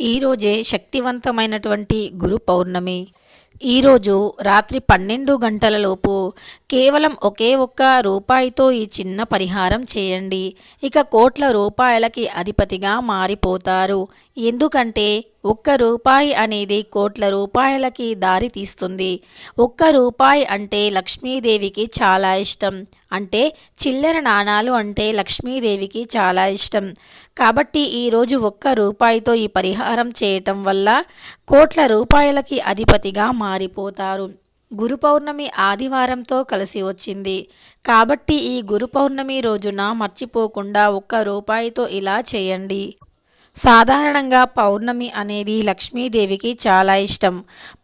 ఈరోజే శక్తివంతమైనటువంటి గురు పౌర్ణమి. ఈరోజు రాత్రి పన్నెండు గంటలలోపు కేవలం ఒకే ఒక్క రూపాయితో ఈ చిన్న పరిహారం చేయండి. ఇక కోట్ల రూపాయలకి అధిపతిగా మారిపోతారు. ఎందుకంటే ఒక్క రూపాయి అనేది కోట్ల రూపాయలకి దారి తీస్తుంది. ఒక్క రూపాయి అంటే లక్ష్మీదేవికి చాలా ఇష్టం. అంటే చిల్లర నాణాలు అంటే లక్ష్మీదేవికి చాలా ఇష్టం. కాబట్టి ఈరోజు ఒక్క రూపాయితో ఈ పరిహారం చేయటం వల్ల కోట్ల రూపాయలకి అధిపతిగా మారిపోతారు. గురు పౌర్ణమి ఆదివారంతో కలిసి వచ్చింది. కాబట్టి ఈ గురు పౌర్ణమి రోజున మర్చిపోకుండా ఒక్క రూపాయితో ఇలా చేయండి. సాధారణంగా పౌర్ణమి అనేది లక్ష్మీదేవికి చాలా ఇష్టం.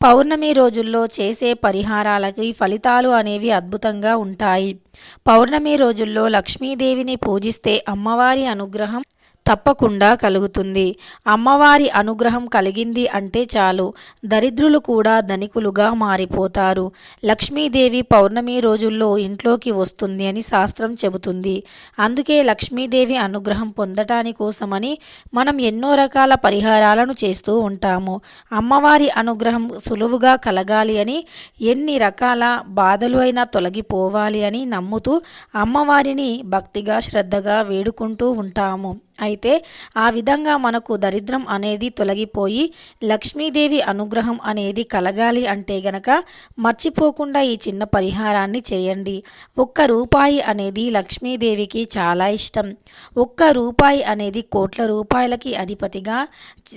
పౌర్ణమి రోజుల్లో చేసే పరిహారాలకి ఫలితాలు అనేవి అద్భుతంగా ఉంటాయి. పౌర్ణమి రోజుల్లో లక్ష్మీదేవిని పూజిస్తే అమ్మవారి అనుగ్రహం తప్పకుండా కలుగుతుంది. అమ్మవారి అనుగ్రహం కలిగింది అంటే చాలు. దరిద్రులు కూడా ధనికులుగా మారిపోతారు. లక్ష్మీదేవి పౌర్ణమి రోజుల్లో ఇంట్లోకి వస్తుంది అని శాస్త్రం చెబుతుంది. అందుకే లక్ష్మీదేవి అనుగ్రహం పొందటాని కోసమని మనం ఎన్నో రకాల పరిహారాలను చేస్తూ ఉంటాము. అమ్మవారి అనుగ్రహం సులువుగా కలగాలి అని ఎన్ని రకాల బాధలు అయినా తొలగిపోవాలి అని నమ్ముతూ అమ్మవారిని భక్తిగా శ్రద్ధగా వేడుకుంటూ ఉంటాము. అయితే ఆ విధంగా మనకు దరిద్రం అనేది తొలగిపోయి లక్ష్మీదేవి అనుగ్రహం అనేది కలగాలి అంటే గనక మర్చిపోకుండా ఈ చిన్న పరిహారాన్ని చేయండి. ఒక్క రూపాయి అనేది లక్ష్మీదేవికి చాలా ఇష్టం. ఒక్క రూపాయి అనేది కోట్ల రూపాయలకి అధిపతిగా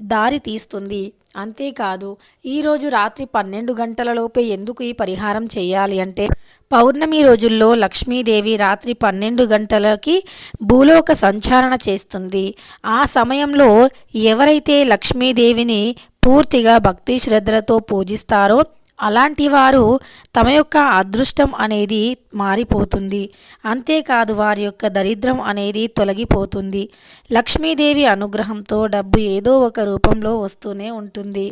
దారి తీస్తుంది. అంతేకాదు ఈరోజు రాత్రి పన్నెండు గంటలలోపే ఎందుకు ఈ పరిహారం చేయాలి అంటే పౌర్ణమి రోజుల్లో లక్ష్మీదేవి రాత్రి పన్నెండు గంటలకి భూలోక సంచారణ చేస్తుంది. ఆ సమయంలో ఎవరైతే లక్ష్మీదేవిని పూర్తిగా భక్తి శ్రద్ధలతో పూజిస్తారో అలాంటి వారు తమ యొక్క అదృష్టం అనేది మారిపోతుంది. అంతేకాదు వారి యొక్క దరిద్రం అనేది తొలగిపోతుంది. లక్ష్మీదేవి అనుగ్రహంతో డబ్బు ఏదో ఒక రూపంలో వస్తూనే ఉంటుంది.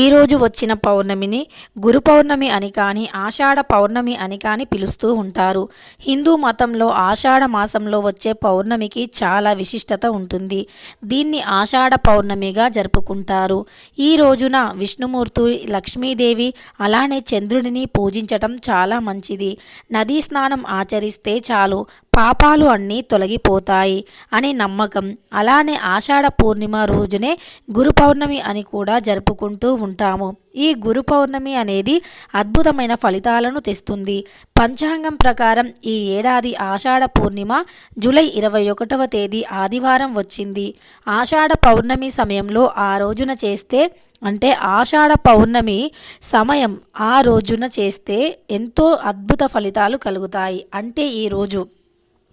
ఈరోజు వచ్చిన పౌర్ణమిని గురు పౌర్ణమి అని కానీ ఆషాఢ పౌర్ణమి అని కానీ పిలుస్తూ ఉంటారు. హిందూ మతంలో ఆషాఢ మాసంలో వచ్చే పౌర్ణమికి చాలా విశిష్టత ఉంటుంది. దీన్ని ఆషాఢ పౌర్ణమిగా జరుపుకుంటారు. ఈ రోజున విష్ణుమూర్తి లక్ష్మీదేవి అలానే చంద్రుడిని పూజించటం చాలా మంచిది. నదీ స్నానం ఆచరిస్తే చాలు పాపాలు అన్నీ తొలగిపోతాయి అని నమ్మకం. అలానే ఆషాఢ పూర్ణిమ రోజునే గురు పౌర్ణమి అని కూడా జరుపుకుంటూ ఉంటాము. ఈ గురు పౌర్ణమి అనేది అద్భుతమైన ఫలితాలను తెస్తుంది. పంచాంగం ప్రకారం ఈ ఏడాది ఆషాఢ పూర్ణిమ జూలై ఇరవై ఒకటవ తేదీ ఆదివారం వచ్చింది. ఆషాఢ పౌర్ణమి సమయంలో ఆ రోజున చేస్తే అంటే ఆషాఢ పౌర్ణమి సమయం ఆ రోజున చేస్తే ఎంతో అద్భుత ఫలితాలు కలుగుతాయి. అంటే ఈరోజు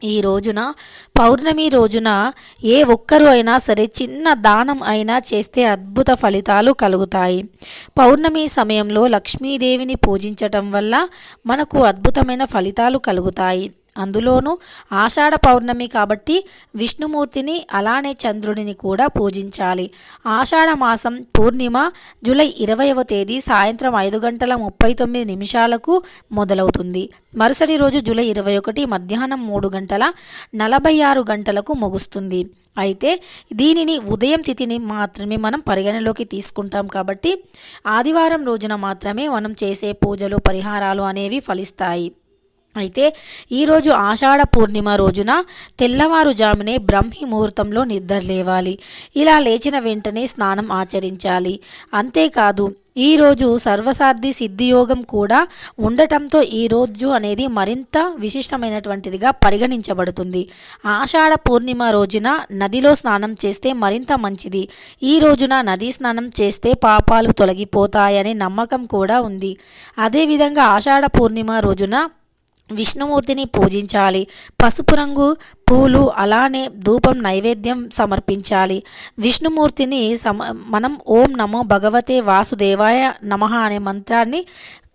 ఈ రోజున పౌర్ణమి రోజున ఏ ఒక్కరు అయినా సరే చిన్న దానం అయినా చేస్తే అద్భుత ఫలితాలు కలుగుతాయి. పౌర్ణమి సమయంలో లక్ష్మీదేవిని పూజించటం వల్ల మనకు అద్భుతమైన ఫలితాలు కలుగుతాయి. అందులోనూ ఆషాఢ పౌర్ణమి కాబట్టి విష్ణుమూర్తిని అలానే చంద్రుడిని కూడా పూజించాలి. ఆషాఢ మాసం పూర్ణిమ జూలై ఇరవైవ తేదీ సాయంత్రం ఐదు గంటల ముప్పై తొమ్మిది నిమిషాలకు మొదలవుతుంది. మరుసటి రోజు జూలై ఇరవై ఒకటి మధ్యాహ్నం మూడు గంటల నలభై ఆరు గంటలకు ముగుస్తుంది. అయితే దీనిని ఉదయం తిథిని మాత్రమే మనం పరిగణలోకి తీసుకుంటాం కాబట్టి ఆదివారం రోజున మాత్రమే మనం చేసే పూజలు పరిహారాలు అనేవి ఫలిస్తాయి. అయితే ఈరోజు ఆషాఢ పూర్ణిమ రోజున తెల్లవారుజామునే బ్రహ్మి ముహూర్తంలో నిద్ర లేవాలి. ఇలా లేచిన వెంటనే స్నానం ఆచరించాలి. అంతేకాదు ఈరోజు సర్వసార్థి సిద్ధియోగం కూడా ఉండటంతో ఈ రోజు అనేది మరింత విశిష్టమైనటువంటిదిగా పరిగణించబడుతుంది. ఆషాఢ పూర్ణిమ రోజున నదిలో స్నానం చేస్తే మరింత మంచిది. ఈ రోజున నదీ స్నానం చేస్తే పాపాలు తొలగిపోతాయనే నమ్మకం కూడా ఉంది. అదేవిధంగా ఆషాఢ పూర్ణిమ రోజున విష్ణుమూర్తిని పూజించాలి. పసుపు రంగు పూలు అలానే ధూపం నైవేద్యం సమర్పించాలి. విష్ణుమూర్తిని సమ మనం ఓం నమో భగవతే వాసుదేవాయ నమ అనే మంత్రాన్ని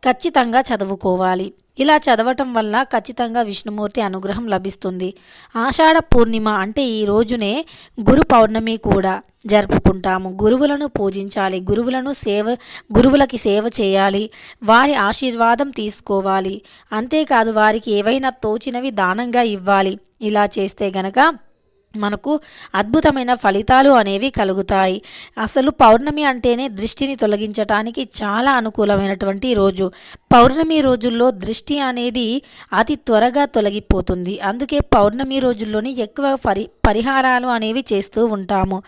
ఖచ్చితంగా చదువుకోవాలి. ఇలా చదవటం వల్ల ఖచ్చితంగా విష్ణుమూర్తి అనుగ్రహం లభిస్తుంది. ఆషాఢ పూర్ణిమ అంటే ఈ రోజునే గురు పౌర్ణమి కూడా జరుపుకుంటాము. గురువులను పూజించాలి. గురువులను సేవ గురువులకి సేవ చేయాలి. వారి ఆశీర్వాదం తీసుకోవాలి. అంతేకాదు వారికి ఏవైనా తోచినవి దానంగా ఇవ్వాలి. ఇలా చేస్తే గనక మనకు అద్భుతమైన ఫలితాలు అనేవి కలుగుతాయి. అసలు పౌర్ణమి అంటేనే దృష్టిని తొలగించటానికి చాలా అనుకూలమైనటువంటి రోజు. పౌర్ణమి రోజుల్లో దృష్టి అనేది అతి త్వరగా తొలగిపోతుంది. అందుకే పౌర్ణమి రోజుల్లోని ఎక్కువ పరి పరిహారాలు అనేవి చేస్తూ ఉంటాము.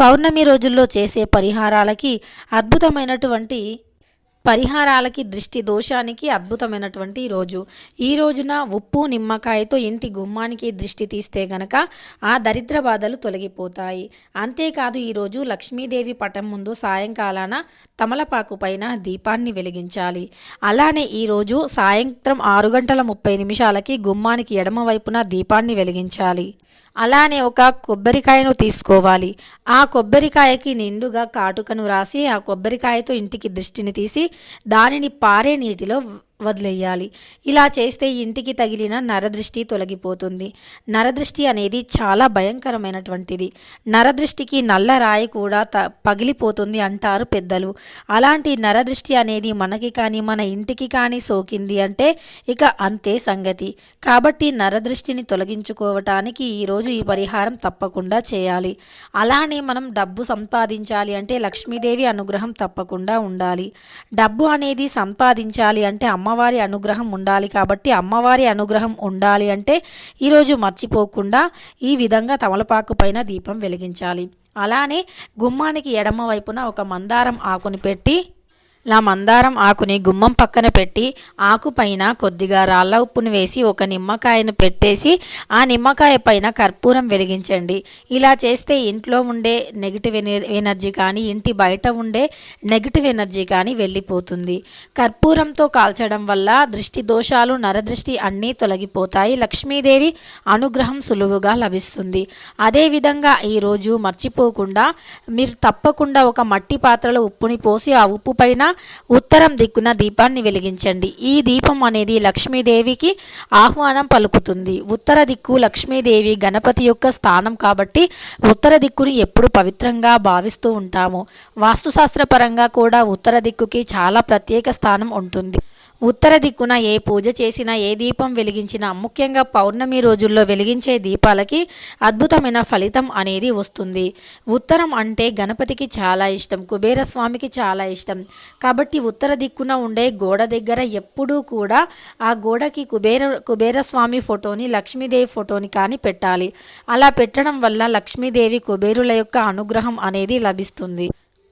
పౌర్ణమి రోజుల్లో చేసే పరిహారాలకి అద్భుతమైనటువంటి పరిహారాలకి దృష్టి దోషానికి అద్భుతమైనటువంటి రోజు. ఈ రోజున ఉప్పు నిమ్మకాయతో ఇంటి గుమ్మానికి దృష్టి తీస్తే గనక ఆ దరిద్ర బాధలు తొలగిపోతాయి. అంతేకాదు ఈరోజు లక్ష్మీదేవి పటం ముందు సాయంకాలాన తమలపాకు పైన దీపాన్ని వెలిగించాలి. అలానే ఈరోజు సాయంత్రం ఆరు గంటల ముప్పై నిమిషాలకి గుమ్మానికి ఎడమ వైపున దీపాన్ని వెలిగించాలి. అలానే ఒక కొబ్బరికాయను తీసుకోవాలి. ఆ కొబ్బరికాయకి నిండుగా కాటుకను రాసి ఆ కొబ్బరికాయతో ఇంటికి దృష్టిని తీసి దానిని పారే నీటిలో వదిలేయాలి. ఇలా చేస్తే ఇంటికి తగిలిన నరదృష్టి తొలగిపోతుంది. నరదృష్టి అనేది చాలా భయంకరమైనటువంటిది. నరదృష్టికి నల్ల రాయి కూడా త పగిలిపోతుంది అంటారు పెద్దలు. అలాంటి నరదృష్టి అనేది మనకి కానీ మన ఇంటికి కానీ సోకింది అంటే ఇక అంతే సంగతి. కాబట్టి నరదృష్టిని తొలగించుకోవటానికి ఈరోజు ఈ పరిహారం తప్పకుండా చేయాలి. అలానే మనం డబ్బు సంపాదించాలి అంటే లక్ష్మీదేవి అనుగ్రహం తప్పకుండా ఉండాలి. డబ్బు అనేది సంపాదించాలి అంటే అమ్మ అమ్మవారి అనుగ్రహం ఉండాలి కాబట్టి అమ్మవారి అనుగ్రహం ఉండాలి అంటే ఈరోజు మర్చిపోకుండా ఈ విధంగా తమలపాకు పైన దీపం వెలిగించాలి. అలానే గుమ్మానికి ఎడమ వైపున ఒక మందారం ఆకుని పెట్టి ఇలా మందారం ఆకుని గుమ్మం పక్కన పెట్టి ఆకు పైన కొద్దిగా రాళ్ళ ఉప్పుని వేసి ఒక నిమ్మకాయను పెట్టేసి ఆ నిమ్మకాయ పైన కర్పూరం వెలిగించండి. ఇలా చేస్తే ఇంట్లో ఉండే నెగిటివ్ ఎనర్జీ కానీ ఇంటి బయట ఉండే నెగిటివ్ ఎనర్జీ కానీ వెళ్ళిపోతుంది. కర్పూరంతో కాల్చడం వల్ల దృష్టి దోషాలు నరదృష్టి అన్నీ తొలగిపోతాయి. లక్ష్మీదేవి అనుగ్రహం సులువుగా లభిస్తుంది. అదేవిధంగా ఈరోజు మర్చిపోకుండా మీరు తప్పకుండా ఒక మట్టి పాత్రలో ఉప్పుని పోసి ఆ ఉప్పు పైన ఉత్తరం దిక్కున దీపాన్ని వెలిగించండి. ఈ దీపం అనేది లక్ష్మీదేవికి ఆహ్వానం పలుకుతుంది. ఉత్తర దిక్కు లక్ష్మీదేవి గణపతి యొక్క స్థానం కాబట్టి ఉత్తర దిక్కుని ఎప్పుడు పవిత్రంగా భావిస్తూ ఉంటాము. వాస్తుశాస్త్రపరంగా కూడా ఉత్తర దిక్కుకి చాలా ప్రత్యేక స్థానం ఉంటుంది. ఉత్తర దిక్కున ఏ పూజ చేసినా ఏ దీపం వెలిగించినా ముఖ్యంగా పౌర్ణమి రోజుల్లో వెలిగించే దీపాలకి అద్భుతమైన ఫలితం అనేది వస్తుంది. ఉత్తరం అంటే గణపతికి చాలా ఇష్టం కుబేరస్వామికి చాలా ఇష్టం. కాబట్టి ఉత్తర దిక్కున ఉండే గోడ దగ్గర ఎప్పుడూ కూడా ఆ గోడకి కుబేర కుబేరస్వామి ఫోటోని లక్ష్మీదేవి ఫోటోని కానీ పెట్టాలి. అలా పెట్టడం వల్ల లక్ష్మీదేవి కుబేరుల యొక్క అనుగ్రహం అనేది లభిస్తుంది.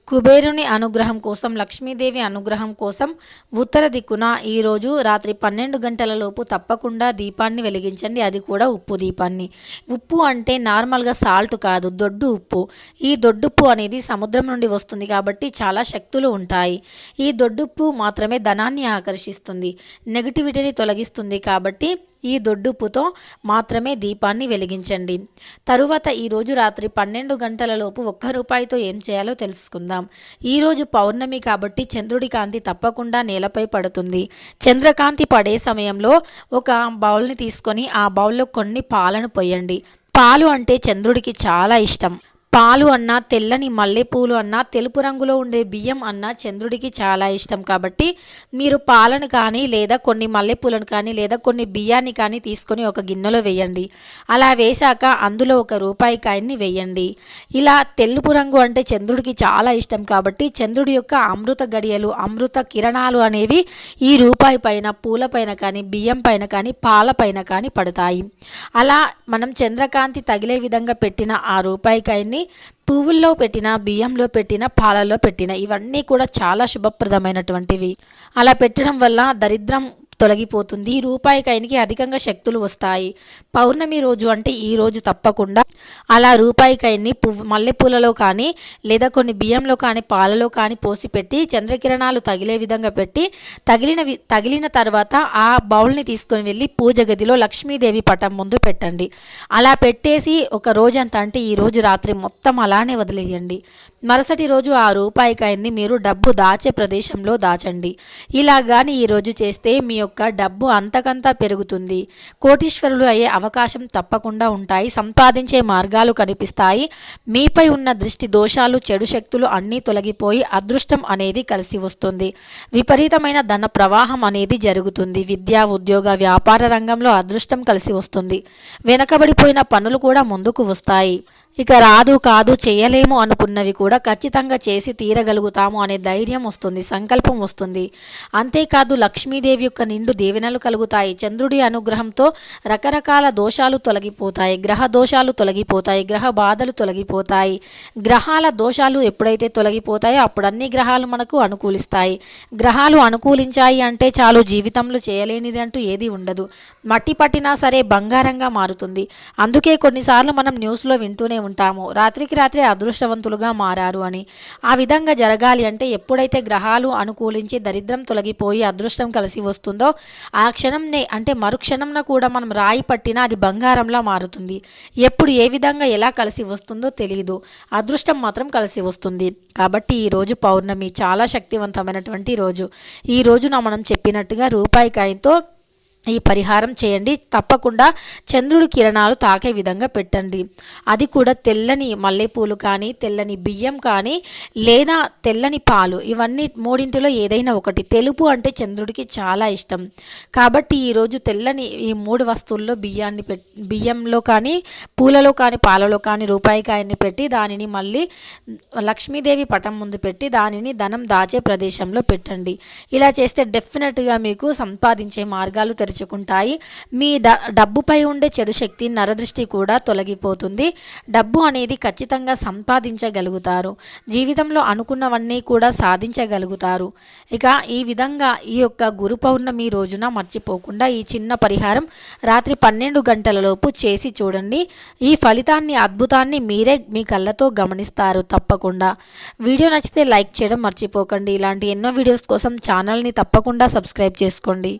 కుబేరుని అనుగ్రహం కోసం లక్ష్మీదేవి అనుగ్రహం కోసం ఉత్తర దిక్కున ఈరోజు రాత్రి పన్నెండు గంటలలోపు తప్పకుండా దీపాన్ని వెలిగించండి. అది కూడా ఉప్పు దీపాన్ని. ఉప్పు అంటే నార్మల్గా సాల్ట్ కాదు దొడ్డు ఉప్పు. ఈ దొడ్డుప్పు అనేది సముద్రం నుండి వస్తుంది కాబట్టి చాలా శక్తులు ఉంటాయి. ఈ దొడ్డుప్పు మాత్రమే ధనాన్ని ఆకర్షిస్తుంది నెగిటివిటీని తొలగిస్తుంది కాబట్టి ఈ దొడ్డుప్పుతో మాత్రమే దీపాన్ని వెలిగించండి. తరువాత ఈరోజు రాత్రి పన్నెండు గంటలలోపు ఒక్క రూపాయితో ఏం చేయాలో తెలుసుకుందాం. ఈరోజు పౌర్ణమి కాబట్టి చంద్రుడి కాంతి తప్పకుండా నేలపై పడుతుంది. చంద్రకాంతి పడే సమయంలో ఒక బౌల్ని తీసుకొని ఆ బౌల్లో కొన్ని పాలను పోయండి. పాలు అంటే చంద్రుడికి చాలా ఇష్టం. పాలు అన్నా తెల్లని మల్లెపూలు అన్నా తెలుపు రంగులో ఉండే బియ్యం అన్నా చంద్రుడికి చాలా ఇష్టం కాబట్టి మీరు పాలను కానీ లేదా కొన్ని మల్లెపూలను కానీ లేదా కొన్ని బియ్యాన్ని కానీ తీసుకొని ఒక గిన్నెలో వేయండి. అలా వేశాక అందులో ఒక రూపాయి కాయన్ని వేయండి. ఇలా తెలుపు రంగు అంటే చంద్రుడికి చాలా ఇష్టం కాబట్టి చంద్రుడి యొక్క అమృత గడియలు అమృత కిరణాలు అనేవి ఈ రూపాయి పైన పూల పైన కానీ బియ్యం పైన కానీ పాల పైన కానీ పడతాయి. అలా మనం చంద్రకాంతి తగిలే విధంగా పెట్టిన ఆ రూపాయి కాయన్ని పువ్వుల్లో పెట్టిన బియ్యంలో పెట్టిన పాలలో పెట్టిన ఇవన్నీ కూడా చాలా శుభప్రదమైనటువంటివి. అలా పెట్టడం వల్ల దరిద్రం తొలగిపోతుంది. రూపాయి కైనికి అధికంగా శక్తులు వస్తాయి. పౌర్ణమి రోజు అంటే ఈ రోజు తప్పకుండా. అలా రూపాయి కైన్ని పువ్వు మల్లెపూలలో కానీ లేదా కొన్ని బియ్యంలో కానీ పాలలో కానీ పోసి పెట్టి చంద్రకిరణాలు తగిలే విధంగా పెట్టి తగిలిన తగిలిన తర్వాత ఆ బౌల్ని తీసుకొని వెళ్ళి పూజ గదిలో లక్ష్మీదేవి పటం ముందు పెట్టండి. అలా పెట్టేసి ఒక రోజంతా అంటే ఈ రోజు రాత్రి మొత్తం అలానే వదిలేయండి. మరుసటి రోజు ఆ రూపాయి కాయన్ని మీరు డబ్బు దాచే ప్రదేశంలో దాచండి. ఇలా కానీ ఈరోజు చేస్తే మీ యొక్క డబ్బు అంతకంతా పెరుగుతుంది. కోటీశ్వరులు అయ్యే అవకాశం తప్పకుండా ఉంటాయి. సంపాదించే మార్గాలు కనిపిస్తాయి. మీపై ఉన్న దృష్టి దోషాలు చెడు శక్తులు అన్నీ తొలగిపోయి అదృష్టం అనేది కలిసి వస్తుంది. విపరీతమైన ధన ప్రవాహం అనేది జరుగుతుంది. విద్యా ఉద్యోగ వ్యాపార రంగంలో అదృష్టం కలిసి వస్తుంది. వెనకబడిపోయిన పనులు కూడా ముందుకు వస్తాయి. ఇక రాదు కాదు చేయలేము అనుకున్నవి కూడా ఖచ్చితంగా చేసి తీరగలుగుతాము అనే ధైర్యం వస్తుంది సంకల్పం వస్తుంది. అంతేకాదు లక్ష్మీదేవి యొక్క నిండు దీవెనలు కలుగుతాయి. చంద్రుడి అనుగ్రహంతో రకరకాల దోషాలు తొలగిపోతాయి. గ్రహ దోషాలు తొలగిపోతాయి. గ్రహ బాధలు తొలగిపోతాయి. గ్రహాల దోషాలు ఎప్పుడైతే తొలగిపోతాయో అప్పుడు అన్ని గ్రహాలు మనకు అనుకూలిస్తాయి. గ్రహాలు అనుకూలించాయి అంటే చాలు జీవితంలో చేయలేనిది అంటూ ఏది ఉండదు. మట్టి పట్టినా సరే బంగారంగా మారుతుంది. అందుకే కొన్నిసార్లు మనం న్యూస్లో వింటూనే ఉంటాము. రాత్రికి రాత్రి అదృష్టవంతులుగా మారారు అని. ఆ విధంగా జరగాలి అంటే ఎప్పుడైతే గ్రహాలు అనుకూలించి దరిద్రం తొలగిపోయి అదృష్టం కలిసి వస్తుందో ఆ క్షణంనే అంటే మరుక్షణంన కూడా మనం రాయి పట్టినా అది బంగారంలా మారుతుంది. ఎప్పుడు ఏ విధంగా ఎలా కలిసి వస్తుందో తెలియదు అదృష్టం మాత్రం కలిసి వస్తుంది. కాబట్టి ఈ రోజు పౌర్ణమి చాలా శక్తివంతమైనటువంటి రోజు. ఈ రోజున మనం చెప్పినట్టుగా రూపాయి కాయంతో ఈ పరిహారం చేయండి. తప్పకుండా చంద్రుడి కిరణాలు తాకే విధంగా పెట్టండి. అది కూడా తెల్లని మల్లెపూలు కానీ తెల్లని బియ్యం కానీ లేదా తెల్లని పాలు. ఇవన్నీ మూడింటిలో ఏదైనా ఒకటి. తెలుపు అంటే చంద్రుడికి చాలా ఇష్టం. కాబట్టి ఈరోజు తెల్లని ఈ మూడు వస్తువుల్లో బియ్యాన్ని పెట్ బియ్యంలో కానీ పూలలో కానీ పాలలో కానీ రూపాయి కాయన్ని పెట్టి దానిని మళ్ళీ లక్ష్మీదేవి పటం ముందు పెట్టి దానిని ధనం దాచే ప్రదేశంలో పెట్టండి. ఇలా చేస్తే డెఫినెట్గా మీకు సంపాదించే మార్గాలు తెరుచుకుంటాయి. మీ డ డబ్బుపై ఉండే చెడు శక్తి నరదృష్టి కూడా తొలగిపోతుంది. డబ్బు అనేది ఖచ్చితంగా సంపాదించగలుగుతారు. జీవితంలో అనుకున్నవన్నీ కూడా సాధించగలుగుతారు. ఇక ఈ విధంగా ఈ యొక్క గురు పౌర్ణమి రోజున మర్చిపోకుండా ఈ చిన్న పరిహారం రాత్రి పన్నెండు గంటలలోపు చేసి చూడండి. ఈ ఫలితాన్ని అద్భుతాన్ని మీరే మీ కళ్ళతో గమనిస్తారు తప్పకుండా. వీడియో నచ్చితే లైక్ చేయడం మర్చిపోకండి. ఇలాంటి ఎన్నో వీడియోస్ కోసం ఛానల్ని తప్పకుండా సబ్స్క్రైబ్ చేసుకోండి.